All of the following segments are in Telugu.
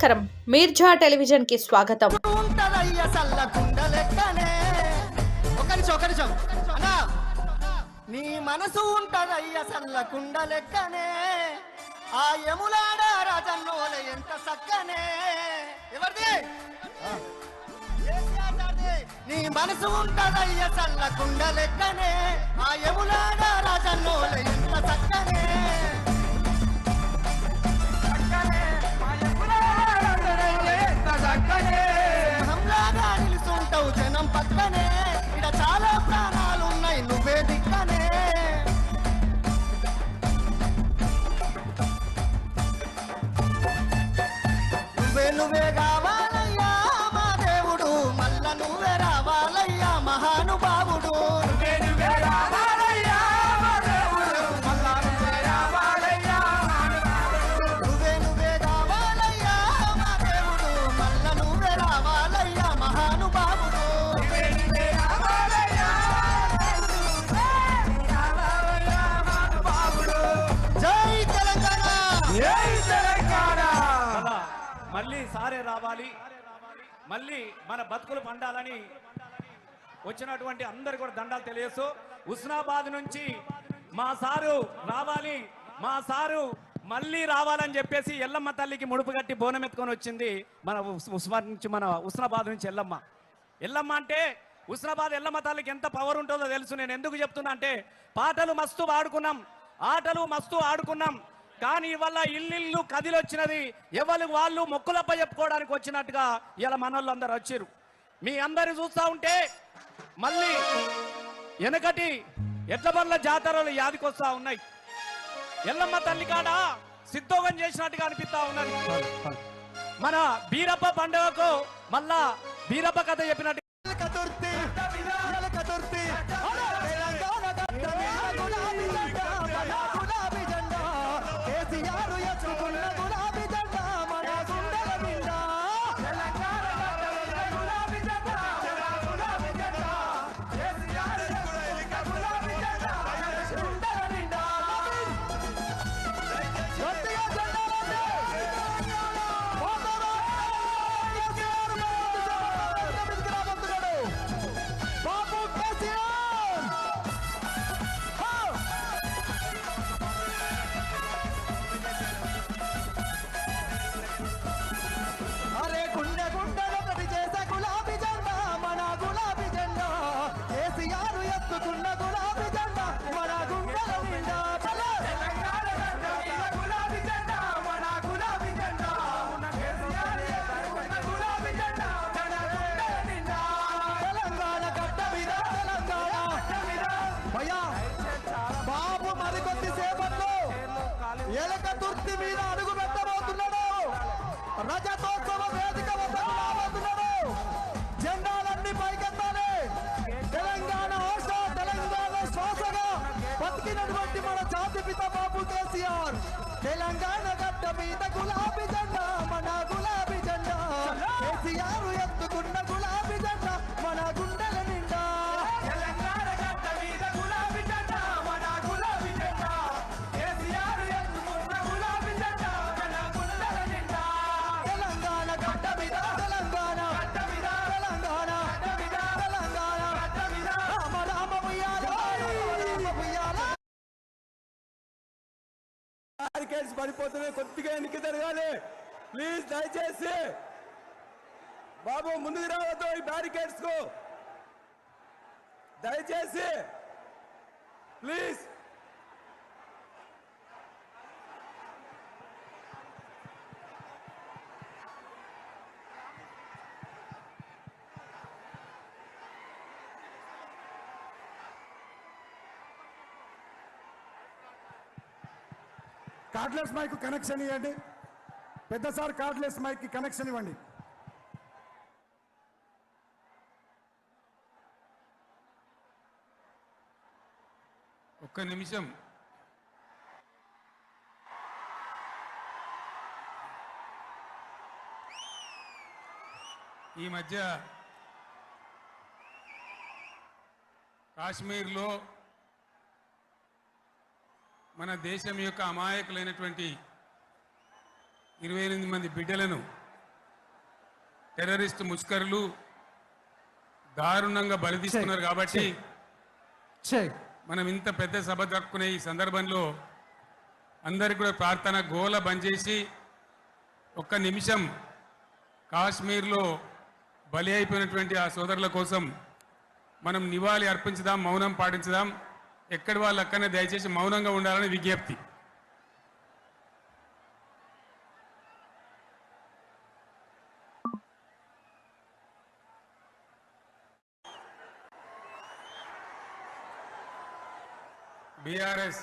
నమస్కారం. మీర్జా టెలివిజన్కి స్వాగతం. ఉంటదయ్య సల్ల లెక్కనే. ఒక నిమిషం ఒక నిమిషం. నీ మనసు ఉంటదయ్య సల్ల కుండ లెక్కనే. ఆ యములాడ రాజన్నోల ఎంత సక్కనే ఎవరిది? నీ మనసు ఉంటదయ్య సల్ల కుండ లెక్కనే. ఆ యములాడ రాజన్నోల ఎంత సక్కనే, no veo. మళ్ళీ సారే రావాలి. మళ్ళీ మన బతుకులు పండాలని వచ్చినటువంటి అందరు కూడా దండాలు తెలియస్తూ ఉస్నాబాద్ నుంచి మా సారు రావాలి. మా సారు మళ్ళీ రావాలని చెప్పేసి ఎల్లమ్మ తల్లికి ముడుపు కట్టి బోనం ఎత్తుకొని వచ్చింది మన ఉస్మాన్ నుంచి మన ఉస్నాబాద్ నుంచి ఎల్లమ్మ. ఎల్లమ్మ అంటే ఉస్నాబాద్ ఎల్లమ్మ తల్లికి ఎంత పవర్ ఉంటుందో తెలుసు. నేను ఎందుకు చెప్తున్నా అంటే పాటలు మస్తు ఆడుకున్నాం ఆటలు మస్తు ఆడుకున్నాం. కానీ ఇవాళ ఇల్లు కదిలొచ్చినది ఎవరు వాళ్ళు మొక్కులపై చెప్పుకోవడానికి వచ్చినట్టుగా ఇలా మనోళ్ళు అందరు వచ్చారు. మీ అందరు చూస్తా ఉంటే మళ్ళీ వెనకటి ఎట్ల జాతరలు యాదికొస్తా ఉన్నాయి. ఎల్లమ్మ తల్లి కాడ సిద్ధోగం చేసినట్టుగా అనిపిస్తా ఉన్నది. మన బీరప్ప పండుగకు మళ్ళా బీరప్ప కథ చెప్పినట్టు మీద అడుగు పెట్టబోతున్నాడు. రజతోత్సవ వేదిక వద్దకు రాబోతున్నాడు. జెండాలన్నీ పైకెత్తాలి. తెలంగాణ ఆశ తెలంగాణ శ్వాసగా బతికినటువంటి మన జాతి పిత బాబు కేసీఆర్. తెలంగాణ గడ్డ మీద గులాబీ జెండా మన గులాబీ జెండా. కేసీఆర్ ఎత్తుకున్న గులాబీ జెండా. బ్యారికేడ్స్ పడిపోతున్నాయి కొద్దిగా ఎన్నిక జరగాలి. ప్లీజ్ దయచేసి బాబు ముందుకు రావద్దు ఈ బ్యారికేడ్స్కు. దయచేసి ప్లీజ్ కార్డ్లెస్ మైక్ కనెక్షన్ ఇవ్వండి పెద్ద సార్ కార్డ్లెస్ మైక్ కనెక్షన్ ఇవ్వండి. ఒక్క నిమిషం. ఈ మధ్య కాశ్మీర్లో మన దేశం యొక్క అమాయకులైనటువంటి ఇరవై ఎనిమిది మంది బిడ్డలను టెర్రరిస్ట్ ముష్కరులు దారుణంగా బలి తీసుకున్నారు కాబట్టి మనం ఇంత పెద్ద సభ జరుపుకునే ఈ సందర్భంలో అందరికి కూడా ప్రార్థన గోల బంద్ చేసి ఒక్క నిమిషం కాశ్మీర్లో బలి అయిపోయినటువంటి ఆ సోదరుల కోసం మనం నివాళి అర్పించుదాం మౌనం పాటించుదాం. ఎక్కడి వాళ్ళు అక్కడనే దయచేసి మౌనంగా ఉండాలని విజ్ఞప్తి. బీఆర్ఎస్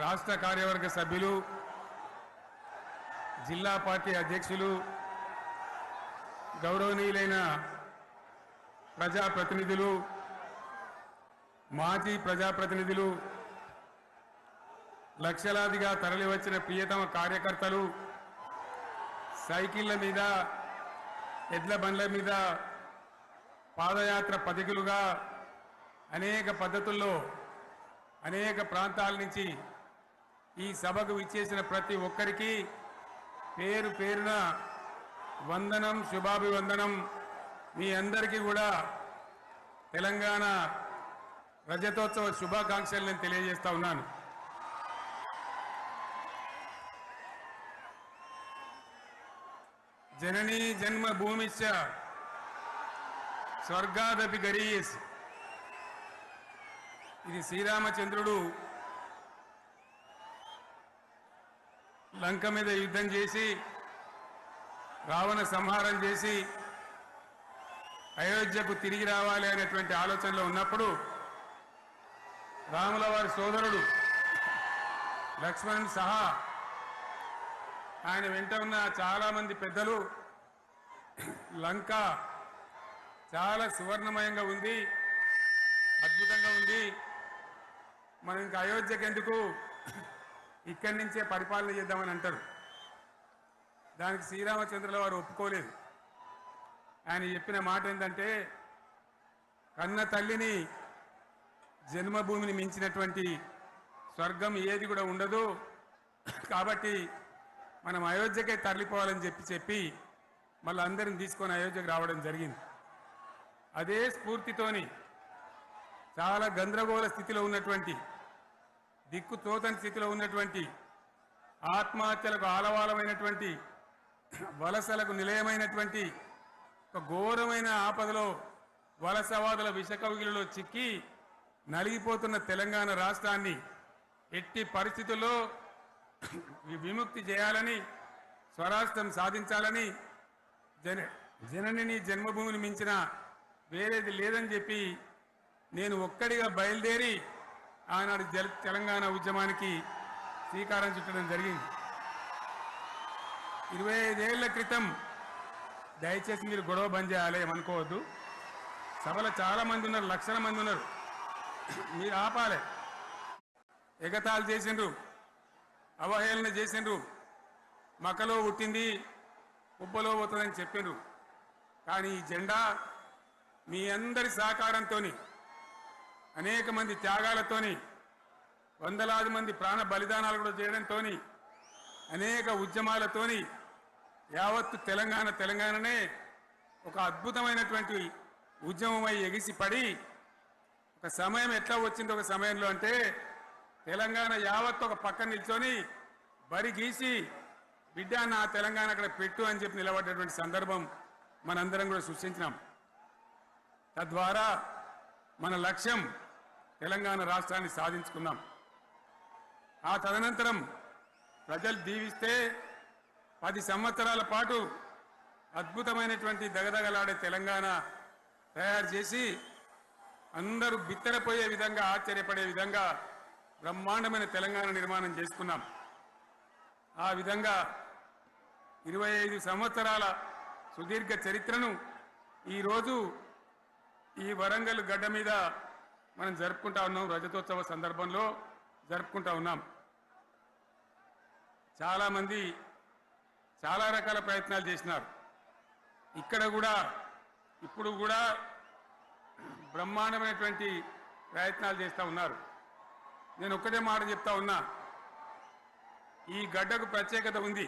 రాష్ట్ర కార్యవర్గ సభ్యులు జిల్లా పార్టీ అధ్యక్షులు గౌరవనీయులైన ప్రజాప్రతినిధులు మాజీ ప్రజాప్రతినిధులు లక్షలాదిగా తరలివచ్చిన ప్రియతమ కార్యకర్తలు సైకిళ్ళ మీద ఎడ్ల బండ్ల మీద పాదయాత్ర పథికులుగా అనేక పద్ధతుల్లో అనేక ప్రాంతాల నుంచి ఈ సభకు విచ్చేసిన ప్రతి ఒక్కరికి పేరు పేరున వందనం శుభాభివందనం. మీ అందరికీ కూడా తెలంగాణ రజతోత్సవ శుభాకాంక్షలు నేను తెలియజేస్తా ఉన్నాను. జననీ జన్మ భూమిశ్చ స్వర్గాదపి గరీయస్. ఇది శ్రీరామచంద్రుడు లంక మీద యుద్ధం చేసి రావణ సంహారం చేసి అయోధ్యకు తిరిగి రావాలి అనేటువంటి ఆలోచనలో ఉన్నప్పుడు రాముల వారి సోదరుడు లక్ష్మణ్ సహా ఆయన వెంట ఉన్న చాలామంది పెద్దలు లంక చాలా సువర్ణమయంగా ఉంది అద్భుతంగా ఉంది. మనం ఇంకా అయోధ్యకి ఎందుకు ఇక్కడి నుంచే పరిపాలన చేద్దామని అంటారు. దానికి శ్రీరామచంద్రుల వారు ఒప్పుకోలేదు. ఆయన చెప్పిన మాట ఏంటంటే కన్న తల్లిని జన్మభూమిని మించినటువంటి స్వర్గం ఏది కూడా ఉండదు. కాబట్టి మనం అయోధ్యకే తరలిపోవాలని చెప్పి చెప్పి మళ్ళీ అందరిని తీసుకొని అయోధ్యకు రావడం జరిగింది. అదే స్ఫూర్తితోని చాలా గందరగోళ స్థితిలో ఉన్నటువంటి దిక్కు తోతని స్థితిలో ఉన్నటువంటి ఆత్మహత్యలకు ఆలవాలమైనటువంటి వలసలకు నిలయమైనటువంటి ఒక ఘోరమైన ఆపదలో వలసవాదుల విషకవిగిలలో చిక్కి నలిగిపోతున్న తెలంగాణ రాష్ట్రాన్ని ఎట్టి పరిస్థితుల్లో విముక్తి చేయాలని స్వరాష్ట్రం సాధించాలని జన జననిని జన్మభూమిని మించిన వేరేది లేదని చెప్పి నేను ఒక్కడిగా బయలుదేరి ఆనాడు జల తెలంగాణ ఉద్యమానికి శ్రీకారం చుట్టడం జరిగింది. ఇరవై ఐదేళ్ళ క్రితం దయచేసి మీరు గొడవ బంద్ చేయాలి ఏమనుకోవద్దు సభలో చాలా మంది ఉన్నారు లక్షల మంది ఉన్నారు. మీరు ఆపాలి. ఎగతాళి చేసిండ్రు. అవహేళన చేసిండ్రు. మకలో పుట్టింది ఉబ్బలో పోతుందని చెప్పిండ్రు. కానీ ఈ జెండా మీ అందరి సహకారంతో అనేక మంది త్యాగాలతోని వందలాది మంది ప్రాణ బలిదానాలు కూడా చేయడంతో అనేక ఉద్యమాలతోని యావత్తు తెలంగాణ తెలంగాణనే ఒక అద్భుతమైనటువంటి ఉద్యమమై ఎగిసి పడి ఒక సమయం ఎట్లా వచ్చింది ఒక సమయంలో అంటే తెలంగాణ యావత్తు ఒక పక్కన నిల్చొని బరి గీసి బిడ్డ నా తెలంగాణ అక్కడ పెట్టు అని చెప్పి నిలబడ్డటువంటి సందర్భం మనందరం కూడా సృష్టించినాం. తద్వారా మన లక్ష్యం తెలంగాణ రాష్ట్రాన్ని సాధించుకున్నాం. ఆ తదనంతరం ప్రజలు దీవిస్తే పది సంవత్సరాల పాటు అద్భుతమైనటువంటి దగదగలాడే తెలంగాణ తయారు చేసి అందరూ బిత్తరపోయే విధంగా ఆశ్చర్యపడే విధంగా బ్రహ్మాండమైన తెలంగాణ నిర్మాణం చేసుకున్నాం. ఆ విధంగా ఇరవై ఐదు సంవత్సరాల సుదీర్ఘ చరిత్రను ఈరోజు ఈ వరంగల్ గడ్డ మీద మనం జరుపుకుంటా ఉన్నాం. రజతోత్సవ సందర్భంలో జరుపుకుంటా ఉన్నాం. చాలామంది చాలా రకాల ప్రయత్నాలు చేసినారు. ఇక్కడ కూడా ఇప్పుడు కూడా బ్రహ్మాండమైనటువంటి ప్రయత్నాలు చేస్తూ ఉన్నారు. నేను ఒక్కటే మాట చెప్తా ఉన్నా. ఈ గడ్డకు ప్రత్యేకత ఉంది.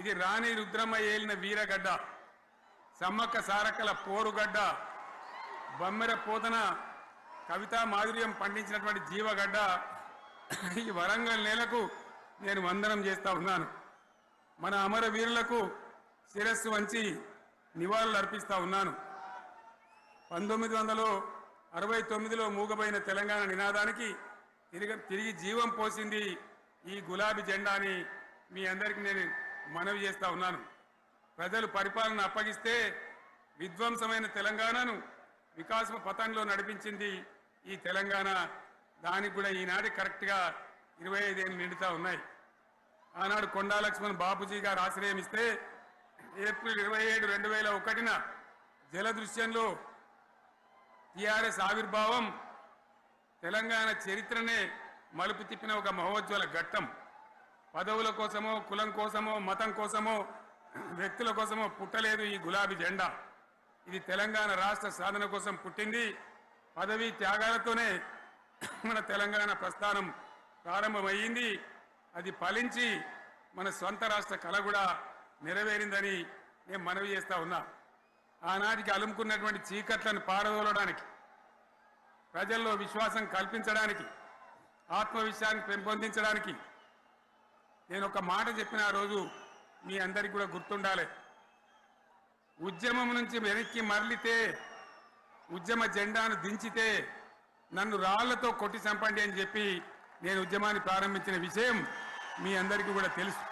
ఇది రాణి రుద్రమ్మ ఏలిన వీరగడ్డ సమ్మక్క సారక్కల పోరుగడ్డ బమ్మెర పోతన కవితా మాధుర్యం పండించినటువంటి జీవగడ్డ ఈ వరంగల్ నేలకు నేను వందనం చేస్తా ఉన్నాను. మన అమర వీరులకు శిరస్సు వంచి నివాళులు అర్పిస్తా ఉన్నాను. పంతొమ్మిది వందల అరవై తొమ్మిదిలో మూగబోయిన తెలంగాణ నినాదానికి తిరిగి తిరిగి జీవం పోసింది ఈ గులాబీ జెండా అని మీ అందరికీ నేను మనవి చేస్తా ఉన్నాను. ప్రజలు పరిపాలన అప్పగిస్తే విధ్వంసమైన తెలంగాణను వికాసం పథంలో నడిపించింది ఈ తెలంగాణ. దానికి కూడా ఈనాటి కరెక్ట్గా ఇరవై ఐదేళ్ళు నిండుతా ఉన్నాయి. ఆనాడు కొండా లక్ష్మణ్ బాపూజీ గారు ఆశ్రయం ఇస్తే ఏప్రిల్ ఇరవై ఏడు రెండు వేల ఒకటిన జలదృశ్యంలో టిఆర్ఎస్ ఆవిర్భావం తెలంగాణ చరిత్రనే మలుపు తిప్పిన ఒక మహోజ్వల ఘట్టం. పదవుల కోసమో కులం కోసమో మతం కోసమో వ్యక్తుల కోసమో పుట్టలేదు ఈ గులాబీ జెండా. ఇది తెలంగాణ రాష్ట్ర సాధన కోసం పుట్టింది. పదవి త్యాగాలతోనే మన తెలంగాణ ప్రస్థానం ప్రారంభమయ్యింది. అది ఫలించి మన సొంత రాష్ట్ర కళ కూడా నెరవేరిందని నేను మనవి చేస్తా ఉన్నా. ఆనాటికి అలుముకున్నటువంటి చీకట్లను పారదోలడానికి ప్రజల్లో విశ్వాసం కల్పించడానికి ఆత్మవిశ్వాసాన్ని పెంపొందించడానికి నేను ఒక మాట చెప్పిన ఆ రోజు మీ అందరికీ కూడా గుర్తుండాలి. ఉద్యమం నుంచి వెనక్కి మరలితే ఉద్యమ జెండాను దించితే నన్ను రాళ్ళతో కొట్టి చంపండి అని చెప్పి నేను ఉద్యమాన్ని ప్రారంభించిన విషయం మీ అందరికీ కూడా తెలుసు.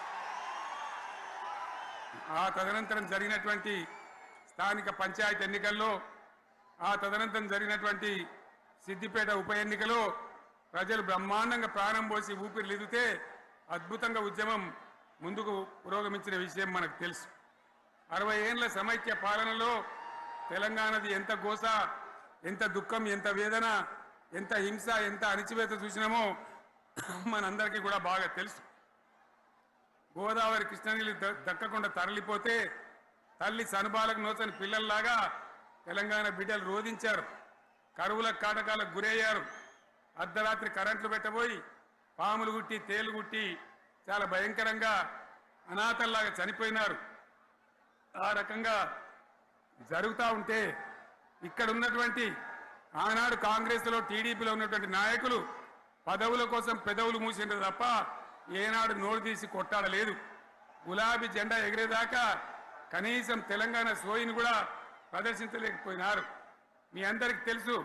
ఆ తదనంతరం జరిగినటువంటి స్థానిక పంచాయతీ ఎన్నికల్లో ఆ తదనంతరం జరిగినటువంటి సిద్దిపేట ఉప ఎన్నికలో ప్రజలు బ్రహ్మాండంగా ప్రాణం పోసి ఊపిరి లిదితే అద్భుతంగా ఉద్యమం ముందుకు పురోగమించిన విషయం మనకు తెలుసు. అరవై ఏండ్ల సమైక్య పాలనలో తెలంగాణది ఎంత గోస ఎంత దుఃఖం ఎంత వేదన ఎంత హింస ఎంత అణిచివేత చూసినామో మనందరికీ కూడా బాగా తెలుసు. గోదావరి కృష్ణనీళ్ళు ద- దక్కకుండా తరలిపోతే తల్లి సనుబాలకు నోచని పిల్లల్లాగా తెలంగాణ బిడ్డలు రోధించారు. కరువుల కాటకాలకు గురయ్యారు. అర్ధరాత్రి కరెంట్లు పెట్టబోయి పాములు గుట్టి తేలు గుట్టి చాలా భయంకరంగా అనాథల్లాగా చనిపోయినారు. ఆ రకంగా జరుగుతూ ఉంటే ఇక్కడ ఉన్నటువంటి ఆనాడు కాంగ్రెస్లో టీడీపీలో ఉన్నటువంటి నాయకులు పదవుల కోసం పెదవులు మూసిండ్రు తప్ప ఏనాడు నోరు తీసి కొట్టాడలేదు. గులాబీ జెండా ఎగిరేదాకా కనీసం తెలంగాణ సోయిని కూడా ప్రదర్శించలేకపోయినారు. మీ అందరికి తెలుసు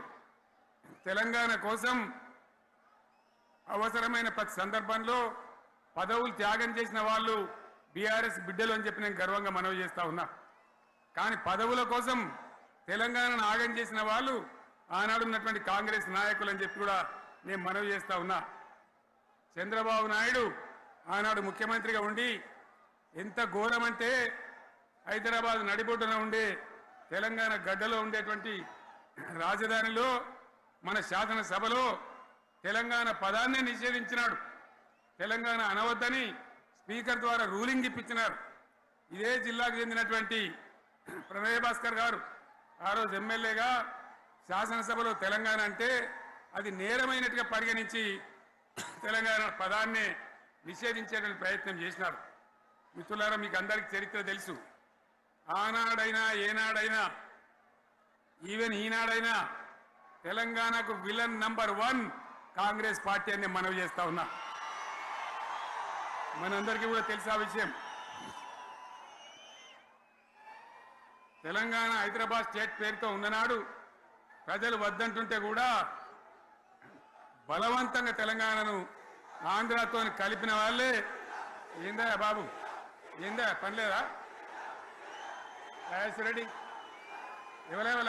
తెలంగాణ కోసం అవసరమైన ప్రతి సందర్భంలో పదవులు త్యాగం చేసిన వాళ్ళు బీఆర్ఎస్ బిడ్డలు అని చెప్పి నేను గర్వంగా మనవి చేస్తా ఉన్నా. కానీ పదవుల కోసం తెలంగాణను ఆగం చేసిన వాళ్ళు ఆనాడు ఉన్నటువంటి కాంగ్రెస్ నాయకులు అని చెప్పి కూడా నేను మనవి చేస్తా ఉన్నా. చంద్రబాబు నాయుడు ఆనాడు ముఖ్యమంత్రిగా ఉండి ఎంత ఘోరమంటే హైదరాబాద్ నడిబొడ్డున ఉండే తెలంగాణ గడ్డలో ఉండేటువంటి రాజధానిలో మన శాసనసభలో తెలంగాణ పదాన్ని నిషేధించినాడు. తెలంగాణ అనవద్దని స్పీకర్ ద్వారా రూలింగ్ ఇప్పించినారు. ఇదే జిల్లాకు చెందినటువంటి ప్రణయ భాస్కర్ గారు. ఆ రోజు ఎమ్మెల్యేగా శాసనసభలో తెలంగాణ అంటే అది నేరమైనట్టుగా పరిగణించి తెలంగాణ పదాన్ని నిషేధించేటువంటి ప్రయత్నం చేసినారు. మిత్రులారా మీకు అందరికీ చరిత్ర తెలుసు. ఆనాడైనా ఏనాడైనా ఈవెన్ ఈనాడైనా తెలంగాణకు villain number one Congress party అని నేను మనవి చేస్తా ఉన్నా. మనందరికీ కూడా తెలిసా విషయం? తెలంగాణ హైదరాబాద్ స్టేట్ పేరుతో ఉన్ననాడు ప్రజలు వద్దంటుంటే కూడా బలవంతంగా తెలంగాణను ఆంధ్రతో కలిపిన వాళ్ళే. ఏందా బాబు? ఏందా పనిలేదా రెడ్డి ఎవరెవరు